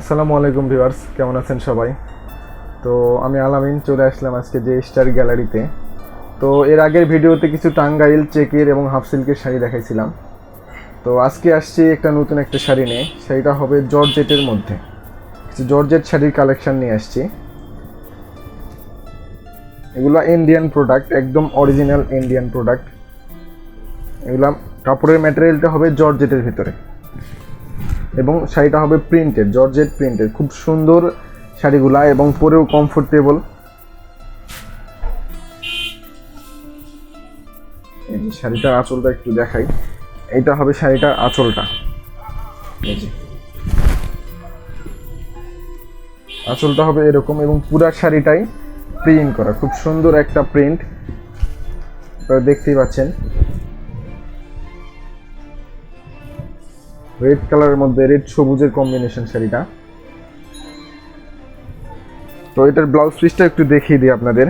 আসসালামু আলাইকুম ভিউয়ার্স, কেমন আছেন সবাই? তো আমি আলামিন চলে আসলাম আজকে যে স্টার গ্যালারিতে। তো এর আগের ভিডিওতে কিছু টাঙ্গাইল, চেকের এবং হাফ সিল্কের শাড়ি দেখাইছিলাম। তো আজকে আসছি একটা নতুন একটা শাড়ি নিয়ে, শাড়িটা হবে জর্জেটের মধ্যে। কিছু জর্জেট শাড়ির কালেকশান নিয়ে আসছি। এগুলো ইন্ডিয়ান প্রোডাক্ট, একদম অরিজিনাল ইন্ডিয়ান প্রোডাক্ট। এগুলা কাপড়ের ম্যাটেরিয়ালটা হবে জর্জেটের ভিতরে। এবং শাড়িটা হবে প্রিন্টেড, জর্জেট প্রিন্টেড। খুব সুন্দর শাড়িগুলা এবং পরেও কমফোর্টেবল শাড়িটার আঁচলটা একটু দেখাই। এইটা হবে শাড়িটার আঁচলটা। আঁচলটা হবে এরকম এবং পুরা শাড়িটাই প্রিন্ট করা। খুব সুন্দর একটা প্রিন্ট দেখতেই পাচ্ছেন। রেড কালারের মধ্যে রেড সবুজের কম্বিনেশন শাড়িটা। তো এটার ব্লাউজ পিসটা একটু দেখিয়ে দিই আপনাদের।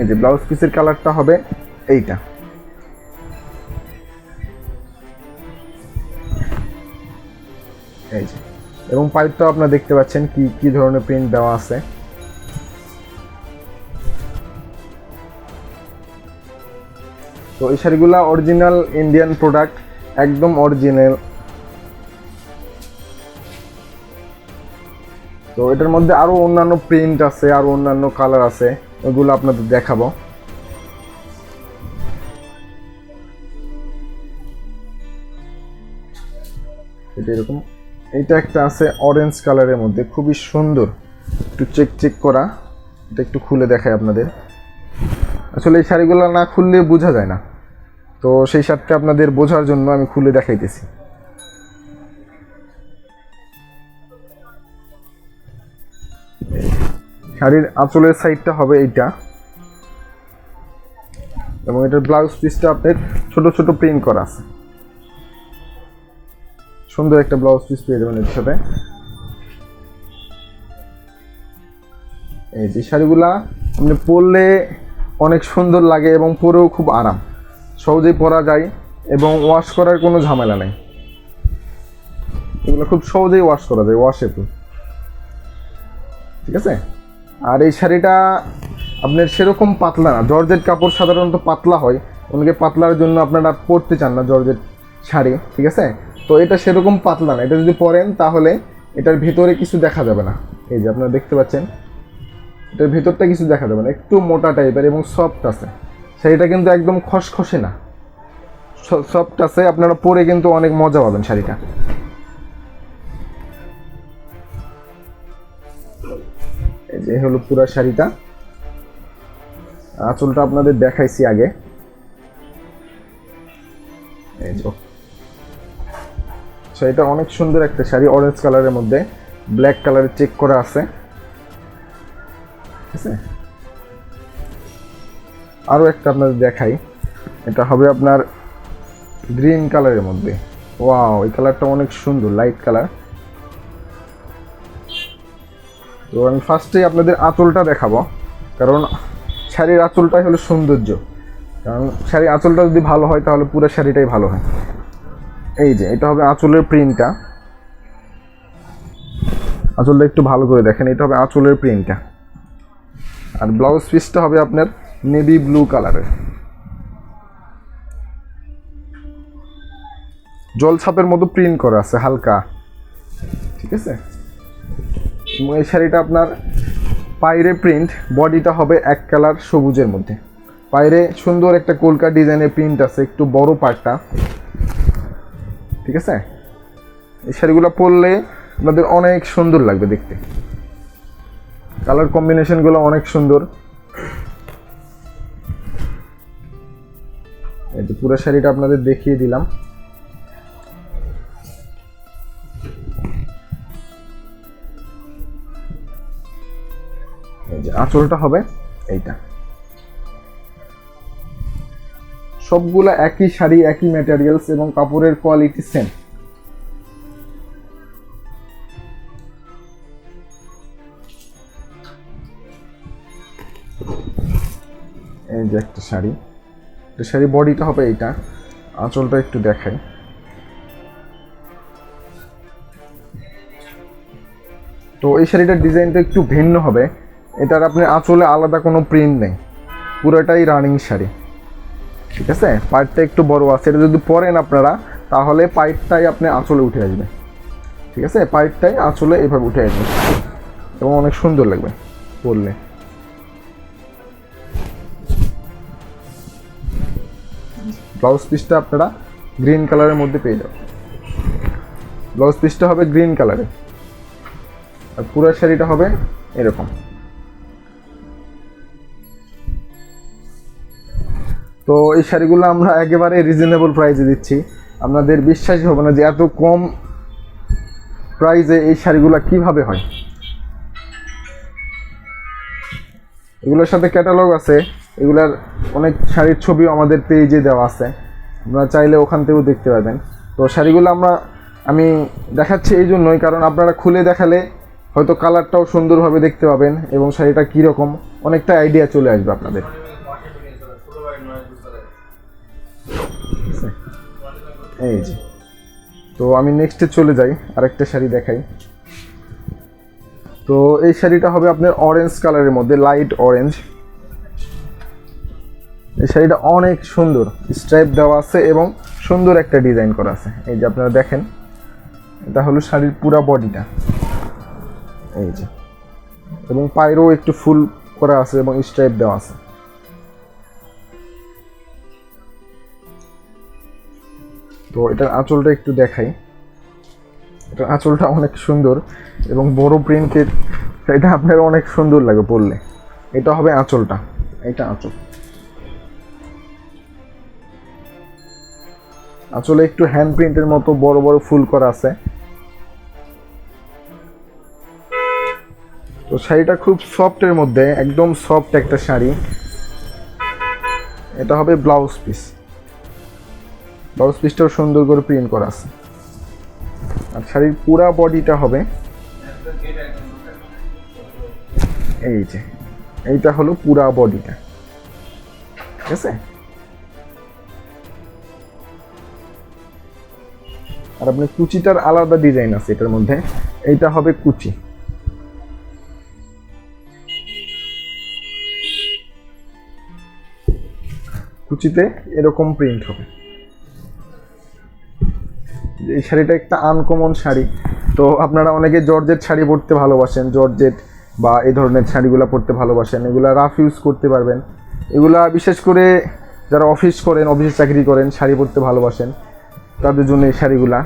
এই যে ব্লাউজ পিসের কালারটা হবে এইটা। এই যে। এবং পাইপটাও আপনারা দেখতে পাচ্ছেন কি কি ধরনের প্রিন্ট দেওয়া আছে। তো এই শাড়িগুলা অরিজিনাল ইন্ডিয়ান প্রোডাক্ট একদম অরিজিনাল তো এটার মধ্যে আরও অন্যান্য প্রিন্ট আছে, আরও অন্যান্য কালার আছে, ওগুলো আপনাদের দেখাবো। এটা এরকম। এটা একটা আছে অরেঞ্জ কালারের মধ্যে, খুবই সুন্দর। একটু চেক চেক করা। এটা একটু খুলে দেখায় আপনাদের। আসলে এই শাড়িগুলো না খুললে বোঝা যায় না। তো সেই শার্টটা আপনাদের বোঝার জন্য আমি খুলে দেখাইতেছি। শাড়ির আঁচলের সাইডটা হবে এইটা। এবং এটার ব্লাউজ পিসটা আপনার ছোট ছোট প্রিন্ট করা আছে। সুন্দর একটা ব্লাউজ পিস পেয়ে যাবেন এর সাথে। এই যে শাড়িগুলা আপনি পরলে অনেক সুন্দর লাগে এবং পরেও খুব আরাম। সহজেই পরা যায় এবং ওয়াশ করার কোনো ঝামেলা নেই। এগুলো খুব সহজেই ওয়াশ করা যায় ওয়াশেবল ঠিক আছে? আর এই শাড়িটা আপনার সেরকম পাতলা না। জর্জেট কাপড় সাধারণত পাতলা হয়। অনেকে পাতলার জন্য আপনারা পরতে চান না জর্জেট শাড়ি, ঠিক আছে? তো এটা সেরকম পাতলা না। এটা যদি পরেন তাহলে এটার ভেতরে কিছু দেখা যাবে না। এই যে আপনারা দেখতে পাচ্ছেন, এটার ভেতরটা কিছু দেখা যাবে না। একটু মোটা টাইপের এবং সফট আছে। শাড়িটা কিন্তু একদম খসখসে না। সফট আছে আপনারা পরে কিন্তু অনেক মজা পাবেন শাড়িটা। এই যে হলো পুরো শাড়িটা। আঁচলটা আপনাদের দেখাইছি আগে। এই যে। শাড়িটা অনেক সুন্দর একটা শাড়ি অরেঞ্জ কালারের মধ্যে। ব্ল্যাক কালারের চেক করা আছে। ঠিক আছে? আরও একটা আপনাদের দেখাই। এটা হবে আপনার গ্রিন কালারের মধ্যে। ওয়াও, এই কালারটা অনেক সুন্দর, লাইট কালার। তো আমি ফার্স্টেই আপনাদের আঁচলটা দেখাবো, কারণ শাড়ির আঁচলটাই হলো সৌন্দর্য। কারণ শাড়ির আঁচলটা যদি ভালো হয়, তাহলে পুরো শাড়িটাই ভালো হয়। এই যে, এটা হবে আঁচলের প্রিন্টটা। আঁচলটা একটু ভালো করে দেখেন, এটা হবে আঁচলের প্রিন্টটা। আর ব্লাউজ পিসটা হবে আপনার নেভি ব্লু কালারের জল ছাপের মতো প্রিন্ট করা আছে, হালকা। ঠিক আছে? এবং এই শাড়িটা আপনার পায়রে প্রিন্ট বডিটা হবে এক কালার সবুজের মধ্যে। পায়রে সুন্দর একটা কলকা ডিজাইনের প্রিন্ট আছে, একটু বড় পার্টটা ঠিক আছে? এই শাড়িগুলো পরলে আপনাদের অনেক সুন্দর লাগবে দেখতে। কালার কম্বিনেশনগুলো অনেক সুন্দর। এই যে পুরো শাড়িটা আপনাদের দেখিয়ে দিলাম। এই যে আঁচলটা হবে এইটা। সবগুলা একই শাড়ি, একই ম্যাটেরিয়ালস এবং কাপড়ের কোয়ালিটি সেম এই যে একটা শাড়ি। শাড়ি বডিটা হবে এইটা। আঁচলটা একটু দেখাই তো এই শাড়িটার ডিজাইনটা একটু ভিন্ন হবে। এটার আপনি আঁচলে আলাদা কোনো প্রিন্ট নেই। পুরোটাই রানিং শাড়ি। ঠিক আছে? পাইপটা একটু বড় আছে। এটা যদি পরেন আপনারা, তাহলে পাইপটাই আপনি আঁচলে উঠে আসবে। ঠিক আছে? পাইপটাই আঁচলে এভাবে উঠে আসবে। এবং অনেক সুন্দর লাগবে পরলে। ব্লাউজ পিসটা আপনারা গ্রিন কালারের মধ্যে পেয়ে যাবেন। ব্লাউজ পিসটা হবে গ্রিন কালারে। আর পুরো শাড়িটা হবে এরকম। তো এই শাড়িগুলো আমরা একেবারে রিজনেবল প্রাইসে দিচ্ছি। আপনাদের বিশ্বাসই হবে না যে এত কম প্রাইসে এই শাড়িগুলো কীভাবে হয়। এগুলোর সাথে ক্যাটালগ আছে। এগুলার অনেক শাড়ির ছবিও আমাদের পেজে দেওয়া আছে। আপনারা চাইলে ওখান থেকেও দেখতে পাবেন। তো শাড়িগুলো আমরা, আমি দেখাচ্ছি এই জন্যই, কারণ আপনারা খুলে দেখালে হয়তো কালারটাও সুন্দরভাবে দেখতে পাবেন এবং শাড়িটা কীরকম, অনেকটা আইডিয়া চলে আসবে আপনাদের। এই যে। তো আমি নেক্সটে চলে যাই, আরেকটা শাড়ি দেখাই। তো এই শাড়িটা হবে আপনার অরেঞ্জ কালারের মধ্যে লাইট অরেঞ্জ এই শাড়িটা অনেক সুন্দর। স্ট্রাইপ দেওয়া আছে এবং সুন্দর একটা ডিজাইন করা আছে। এই যে আপনারা দেখেন, এটা হলো শাড়ির পুরা বডিটা এই যে। এবং পায়েরও একটু ফুল করা আছে এবং স্ট্রাইপ দেওয়া আছে। তো এটার আঁচলটা একটু দেখাই। এটার আঁচলটা অনেক সুন্দর এবং বড় প্রিন্টের এটা আপনার অনেক সুন্দর লাগে পরলে। এটা হবে আঁচলটা। এটা আঁচল। আঁচলে একটু হ্যান্ড প্রিন্টের মতো বড় বড় ফুল করা আছে। তো শাড়িটা খুব সফটের মধ্যে, একদম সফট একটা শাড়ি। এটা হবে ব্লাউজ পিস ব্লাউজ পিসটাও সুন্দর করে প্রিন্ট করা আছে। আর শাড়ির পুরা বডিটা হবে এই যে, এইটা হলো পুরা বডিটা ঠিক আছে? আর আপনি কুচিটার আলাদা ডিজাইন আছে এটার মধ্যে। এইটা হবে কুচি। কুচিতে এরকম প্রিন্ট হবে। এই শাড়িটা একটা আনকমন শাড়ি। তো আপনারা অনেকে জর্জেট শাড়ি পরতে ভালোবাসেন, জর্জেট বা এই ধরনের শাড়িগুলো পরতে ভালোবাসেন, এগুলা রাফ ইউজ করতে পারবেন। এগুলা বিশেষ করে যারা অফিস করেন অফিসে চাকরি করেন, শাড়ি পরতে ভালোবাসেন। তাদের জন্য এই শাড়িগুলা।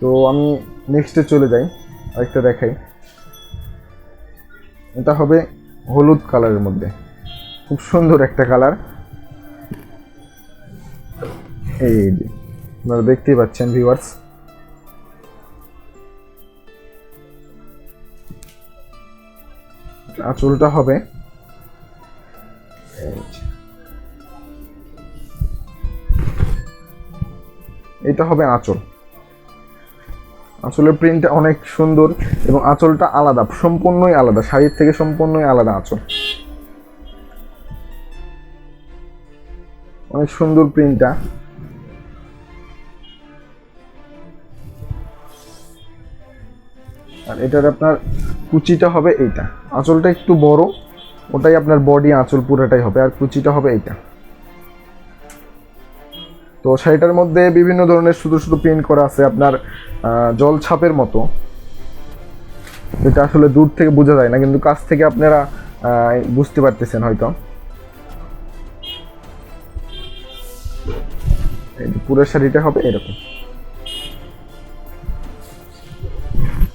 তো আমি নেক্সটে চলে যাই, আরেকটা দেখাই। এটা হবে হলুদ কালারের মধ্যে। খুব সুন্দর একটা কালার। এই আপনারা দেখতেই পাচ্ছেন ভিউয়ার্স আঁচলটা হবে এটা হবে আঁচল। আঁচলের প্রিন্টটা অনেক সুন্দর এবং আঁচলটা আলাদা, সম্পূর্ণই আলাদা শাড়ির থেকে সম্পূর্ণই আলাদা আঁচল। অনেক সুন্দর প্রিন্টটা। আর এটার আপনার কুচিটা হবে এইটা। আঁচলটা একটু বড়, ওটাই আপনার বডি আঁচল পুরোটাই হবে, আর কুচিটা হবে এইটা। তো শাড়িটার মধ্যে বিভিন্ন ধরনের শুধু শুধু প্রিন্ট করা আছে আপনার জল ছাপের মতো। এটা আসলে দূর থেকে বোঝা যায় না, কিন্তু কাছ থেকে আপনারা বুঝতে পারতেছেন হয়তো। পুরো শাড়িটা হবে এরকম।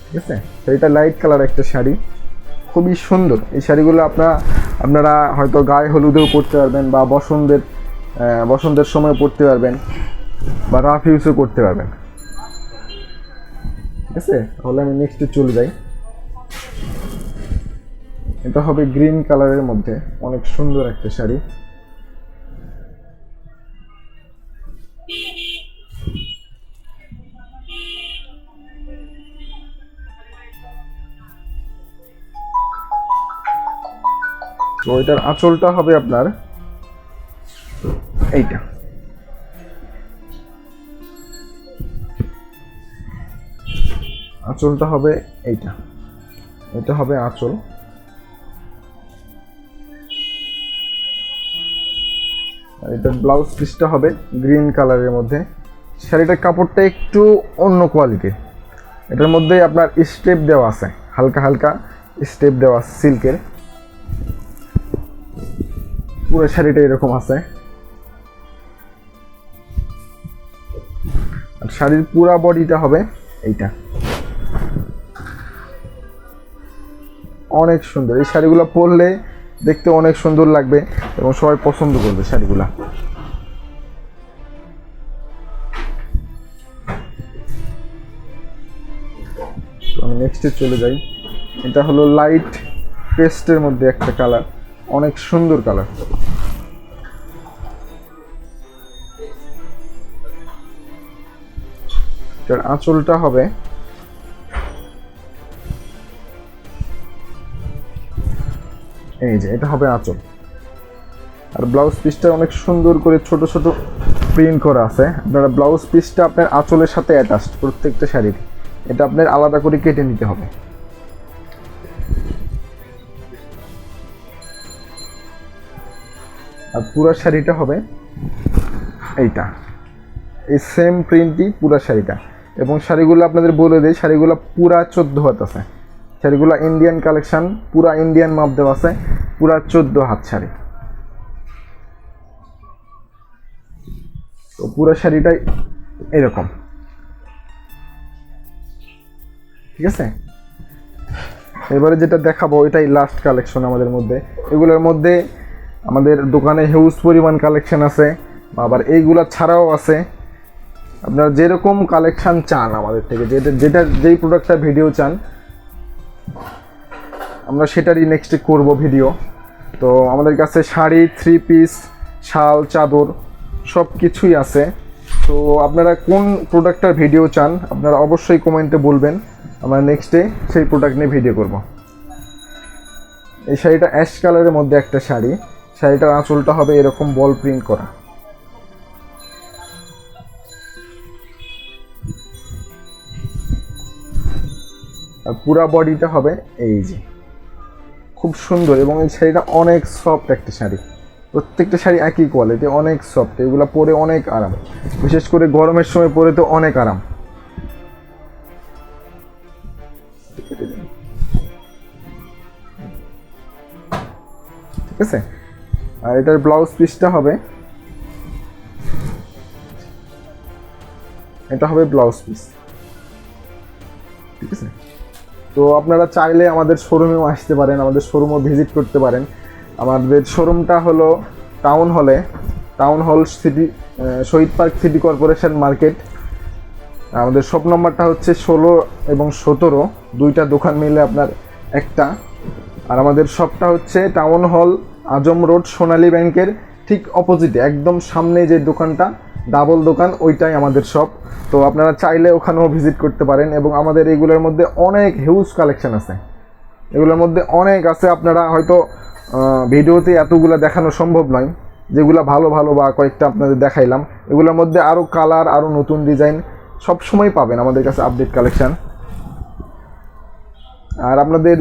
ঠিক আছে? শাড়িটা লাইট কালার একটা শাড়ি। খুবই সুন্দর। এই শাড়িগুলো আপনারা আপনারা হয়তো গায়ে হলুদেও পরতে পারবেন বা বসন্তের বসন্তের সময় পরতে পারবেন বা রাফ ইউজও করতে পারবেন। ঠিক আছে? তাহলে আমি নেক্সটে চলে যাই। এটা হবে গ্রিন কালারের মধ্যে অনেক সুন্দর একটা শাড়ি। তো এটার আঁচলটা হবে আপনার এইটা। আঁচলটা হবে এইটা। এটা হবে আঁচল। এটার ব্লাউজ পিসটা হবে গ্রিন কালারের মধ্যে। শাড়িটার কাপড়টা একটু অন্য কোয়ালিটির এটার মধ্যে আপনার স্টেপ দেওয়া আছে, হালকা হালকা স্টেপ দেওয়া সিল্কের। পুরো শাড়িটা এরকম আছে। আর শাড়ির পুরা বডিটা হবে এইটা। অনেক সুন্দর। এই শাড়িগুলো পরলে দেখতে অনেক সুন্দর লাগবে এবং সবাই পছন্দ করবে শাড়িগুলা। আমি নেক্সটে চলে যাই। এটা হলো লাইট পেস্টের মধ্যে একটা কালার অনেক সুন্দর কালার আঁচলটা হবে এই যে, এটা হবে আঁচল। আর ব্লাউজ পিসটা অনেক সুন্দর করে ছোট ছোট প্রিন্ট করা আছে। আপনারা ব্লাউজ পিসটা আপনার আঁচলের সাথে অ্যাটাচড প্রত্যেকটা শাড়ির। এটা আপনার আলাদা করে কেটে নিতে হবে। আর পুরো শাড়িটা হবে এইটা। এই সেম প্রিন্টই পুরো শাড়িটা। এবং শাড়িগুলো আপনাদের বলে দিই, শাড়িগুলো পুরা চোদ্দ হাত আছে। শাড়িগুলো ইন্ডিয়ান কালেকশন পুরা ইন্ডিয়ান মাপ দেওয়া আছে, পুরা চোদ্দ হাত শাড়ি। তো পুরো শাড়িটাই এরকম। ঠিক আছে? এবারে যেটা দেখাবো, এটাই লাস্ট কালেকশন আমাদের মধ্যে। এগুলোর মধ্যে আমাদের দোকানে হিউজ পরিমাণ কালেকশন আছে, আবার এইগুলা ছাড়াও আছে। আপনারা যেরকম কালেকশান চান আমাদের থেকে, যেটা যেটা, যেই প্রোডাক্টটা ভিডিও চান, আমরা সেটারই নেক্সটে করব ভিডিও তো আমাদের কাছে শাড়ি থ্রি পিস শাল, চাদর সব কিছুই আছে। তো আপনারা কোন প্রোডাক্টটার ভিডিও চান, আপনারা অবশ্যই কমেন্টে বলবেন। আমরা নেক্সটে সেই প্রোডাক্ট নিয়ে ভিডিও করব। এই শাড়িটা অ্যাশ কালারের মধ্যে একটা শাড়ি। শাড়িটার আঁচলটা হবে এরকম বল প্রিন্ট করা। আর পুরা বডিটা হবে এই যে। খুব সুন্দর এবং এই শাড়িটা অনেক সফট একটা শাড়ি। প্রত্যেকটা শাড়ি একই কোয়ালিটি অনেক সফট, এগুলো পরে অনেক আরাম। বিশেষ করে গরমের সময় পরে তো অনেক আরাম। ঠিক আছে? আর এটার ব্লাউজ পিসটা হবে। এটা হবে ব্লাউজ পিস ঠিক আছে? তো আপনারা চাইলে আমাদের শোরুমেও আসতে পারেন, আমাদের শোরুমও ভিজিট করতে পারেন। আমাদের শোরুমটা হলো টাউন হলে town hall city Shahid park city corporation market আমাদের শপ নম্বরটা হচ্ছে ষোলো এবং সতেরো, দুইটা দোকান মিলে আপনার একটা। আর আমাদের শপটা হচ্ছে টাউন হল আজম রোড সোনালী ব্যাংকের ঠিক অপোজিটে একদম সামনে যে দোকানটা ডাবল দোকান, ওইটাই আমাদের শপ তো আপনারা চাইলে ওখানেও ভিজিট করতে পারেন এবং আমাদের এগুলোর মধ্যে অনেক হিউজ কালেকশন আছে। এগুলোর মধ্যে অনেক আছে, আপনারা হয়তো ভিডিওতে এতগুলো দেখানো সম্ভব নয়, যেগুলো ভালো ভালো বা কয়েকটা আপনাদের দেখাইলাম। এগুলোর মধ্যে আরও কালার আরও নতুন ডিজাইন সব সময় পাবেন আমাদের কাছে আপডেট কালেকশান আর আপনাদের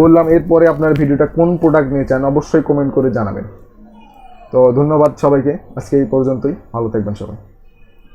বললাম, এরপরে আপনার ভিডিওটা কোন প্রোডাক্ট নিয়ে চান, অবশ্যই কমেন্ট করে জানাবেন। তো ধন্যবাদ সবাইকে। আজকে এই পর্যন্তই। ভালো থাকবেন সবাই।